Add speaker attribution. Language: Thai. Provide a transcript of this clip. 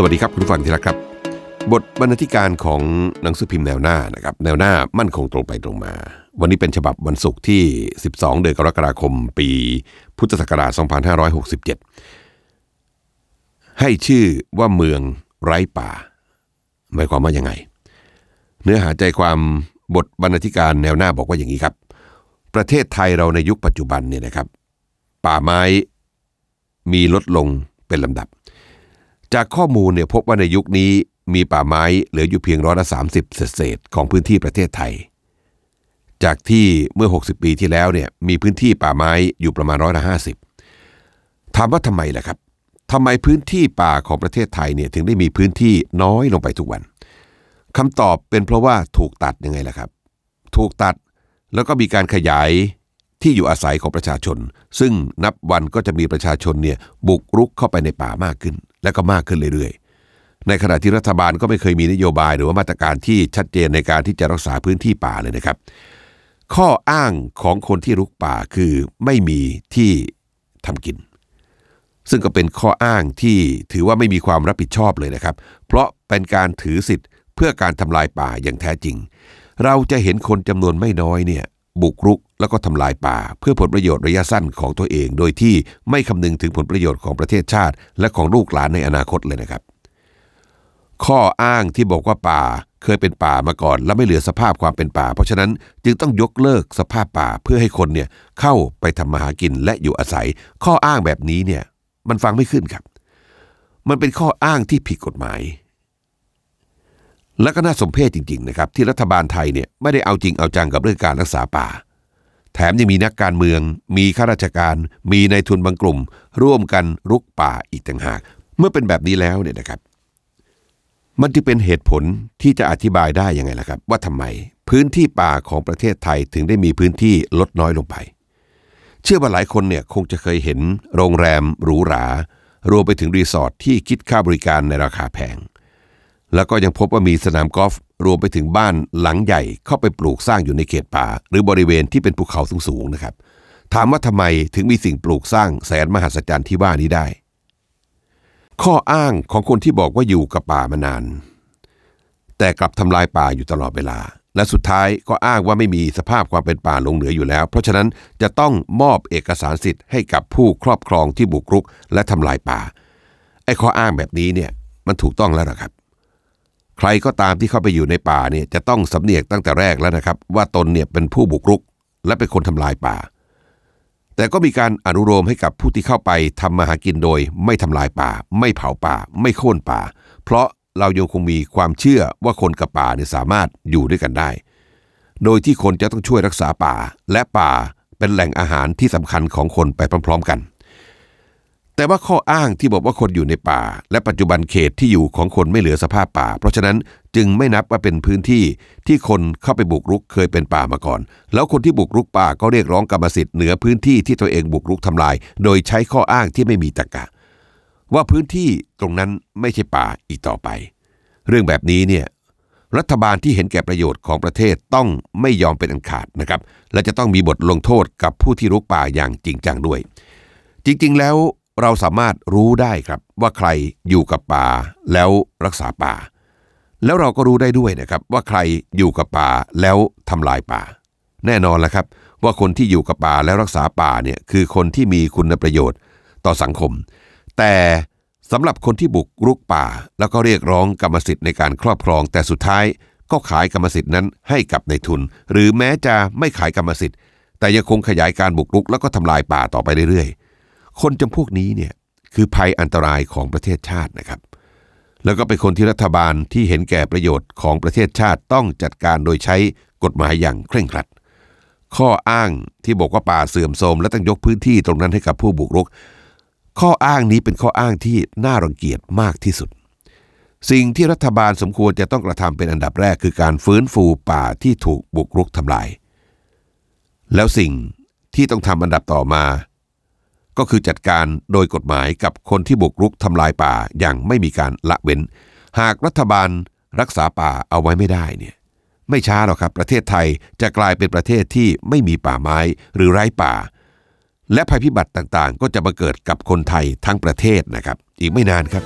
Speaker 1: สวัสดีครับคุณฟังที่รักครับ บทบรรณาธิการของหนังสือพิมพ์แนวหน้านะครับ แนวหน้ามั่นคงตรงไปตรงมา วันนี้เป็นฉบับวันศุกร์ที่ 12 เดือนกรกฎาคม ปีพุทธศักราช 2567 ให้ชื่อว่าเมืองไร้ป่า หมายความว่ายังไง เนื้อหาใจความบทบรรณาธิการแนวหน้าบอกว่าอย่างนี้ครับ ประเทศไทยเราในยุคปัจจุบันเนี่ยนะครับ ป่าไม้มีลดลงเป็นลำดับ จากข้อมูลเนี่ยพบว่าในยุคนี้มีป่าไม้เหลืออยู่เพียงร้อยละสามสิบเศษของพื้นที่ประเทศไทย จากที่เมื่อ 60 ปีที่แล้วเนี่ยมีพื้นที่ป่าไม้อยู่ประมาณร้อยละห้าสิบถามว่าทำไมล่ะครับทำไมพื้นที่ป่าของประเทศไทยเนี่ยถึงได้มีพื้นที่น้อยลงไปทุกวันคำตอบเป็นเพราะว่าถูกตัดยังไงล่ะครับ ถูกตัดแล้วก็มีการขยายที่อยู่อาศัยของประชาชน ซึ่งนับวันก็จะมีประชาชนเนี่ยบุกรุกเข้าไปในป่ามากขึ้น และก็มากขึ้นเรื่อยๆ ในขณะที่รัฐบาลก็ไม่เคยมีนโยบายหรือว่ามาตรการที่ชัดเจนในการที่จะรักษาพื้นที่ป่าเลยนะครับ ข้ออ้างของคนที่รุกป่าคือไม่มีที่ทำกิน ซึ่งก็เป็นข้ออ้างที่ถือว่าไม่มีความรับผิดชอบเลยนะครับ เพราะเป็นการถือสิทธิ์เพื่อการทำลายป่าอย่างแท้จริง เราจะเห็นคนจำนวนไม่น้อยเนี่ยบุกรุก แล้วก็ทำลายป่า เพื่อผลประโยชน์ระยะสั้นของตัวเอง โดยที่ไม่คำนึงถึงผลประโยชน์ของประเทศชาติ และของลูกหลานในอนาคตเลยนะครับ ข้ออ้างที่บอกว่าป่าเคยเป็นป่ามาก่อน แล้วไม่เหลือสภาพความเป็นป่า เพราะฉะนั้นจึงต้องยกเลิกสภาพป่าเพื่อให้คนเนี่ยเข้าไปทำมาหากินและอยู่อาศัย ข้ออ้างแบบนี้เนี่ยมันฟังไม่ขึ้นครับ มันเป็นข้ออ้างที่ผิดกฎหมาย และก็น่าสมเพชจริง ๆ นะครับ ที่รัฐบาลไทยเนี่ยไม่ได้เอาจริงเอาจังกับเรื่องการรักษาป่า แถมยังมีนักการเมือง มีข้าราชการ มีนายทุนบางกลุ่ม ร่วมกันรุกป่าอีกต่างหาก เมื่อเป็นแบบนี้แล้วเนี่ยนะครับ มันจะเป็นเหตุผลที่จะอธิบายได้ยังไงล่ะครับ ว่าทำไมพื้นที่ป่าของประเทศไทยถึงได้มีพื้นที่ลดน้อยลงไป เชื่อว่าหลายคนเนี่ยคงจะเคยเห็น โรงแรมหรูหรารวมไปถึงรีสอร์ทที่คิดค่าบริการในราคาแพง แล้วก็ยังพบว่ามีสนามกอล์ฟรวมไปถึงบ้านหลังใหญ่เข้าไปปลูกสร้างอยู่ในเขตป่า หรือบริเวณที่เป็นภูเขาสูงๆนะครับ ถามว่าทำไมถึงมีสิ่งปลูกสร้างแสนมหัศจรรย์ที่ว่านี้ได้ ข้ออ้างของคนที่บอกว่าอยู่กับป่ามานาน แต่กลับทำลายป่าอยู่ตลอดเวลา และสุดท้ายก็อ้างว่าไม่มีสภาพความเป็นป่าหลงเหลืออยู่แล้ว เพราะฉะนั้นจะต้องมอบเอกสารสิทธิ์ให้กับผู้ครอบครองที่บุกรุก และทำลายป่าไอ้ข้ออ้างแบบนี้เนี่ยมันถูกต้องแล้วนะครับ ใครก็ตามที่เข้าไปอยู่ในป่าเนี่ยจะต้องสำเนียกตั้งแต่แรกแล้วนะครับ ว่าตนเนี่ยเป็นผู้บุกรุก และเป็นคนทำลายป่า แต่ก็มีการอนุโลมให้กับผู้ที่เข้าไปทำมาหากินโดย ไม่ทำลายป่า ไม่เผาป่า ไม่โค่นป่า เพราะเรายังคงมีความเชื่อว่าคนกับป่าเนี่ยสามารถอยู่ด้วยกันได้ โดยที่คนจะต้องช่วยรักษาป่า และป่าเป็นแหล่งอาหารที่สำคัญของคนไปพร้อม ๆ กัน แต่ว่าข้ออ้างที่บอกว่าคนอยู่ในป่า และปัจจุบันเขตที่อยู่ของคนไม่เหลือสภาพป่า เพราะฉะนั้นจึงไม่นับว่าเป็นพื้นที่ที่คนเข้าไปบุกรุกเคยเป็นป่ามาก่อน แล้วคนที่บุกรุกป่าก็เรียกร้องกรรมสิทธิ์เหนือพื้นที่ที่ตัวเองบุกรุกทำลาย โดยใช้ข้ออ้างที่ไม่มีตรรกะ ว่าพื้นที่ตรงนั้นไม่ใช่ป่าอีกต่อไป เรื่องแบบนี้เนี่ยรัฐบาลที่เห็นแก่ประโยชน์ของประเทศต้องไม่ยอมเป็นอันขาดนะครับและจะต้องมีบทลงโทษกับผู้ที่รุกป่าอย่างจริงจังด้วย จริงๆ แล้ว เราสามารถรู้ได้ครับว่าใครอยู่กับป่าแล้วรักษาป่า แล้วเราก็รู้ได้ด้วยนะครับว่าใครอยู่กับป่าแล้วทำลายป่า แน่นอนแล้วครับ ว่าคนที่อยู่กับป่าแล้วรักษาป่าเนี่ยคือคนที่มีคุณประโยชน์ต่อสังคม แต่สำหรับคนที่บุกรุกป่า แล้วก็เรียกร้องกรรมสิทธิ์ในการครอบครอง แต่สุดท้ายก็ขายกรรมสิทธิ์นั้นให้กับในทุน หรือแม้จะไม่ขายกรรมสิทธิ์ แต่ยังคงขยายการบุกรุกแล้วก็ทำลายป่าต่อไปเรื่อย คนจำพวกนี้เนี่ยคือภัยอันตรายของประเทศชาตินะครับ แล้วก็เป็นคนที่รัฐบาลที่เห็นแก่ประโยชน์ของประเทศชาติต้องจัดการโดยใช้กฎหมายอย่างเคร่งครัด ข้ออ้างที่บอกว่าป่าเสื่อมโทรมและต้องยกพื้นที่ตรงนั้นให้กับผู้บุกรุก ข้ออ้างนี้เป็นข้ออ้างที่น่ารังเกียจมากที่สุด สิ่งที่รัฐบาลสมควรจะต้องกระทำเป็นอันดับแรกคือการฟื้นฟูป่าที่ถูกบุกรุกทำลาย แล้วสิ่งที่ต้องทำอันดับต่อมา ก็คือจัดการโดยกฎหมายกับคนที่บุกรุกทำลายป่าอย่างไม่มีการละเว้น หากรัฐบาลรักษาป่าเอาไว้ไม่ได้เนี่ยไม่ช้าหรอกครับ ประเทศไทยจะกลายเป็นประเทศที่ไม่มีป่าไม้หรือไร้ป่า และภัยพิบัติต่างๆ ก็จะมาเกิดกับคนไทยทั้งประเทศนะครับ อีกไม่นานครับ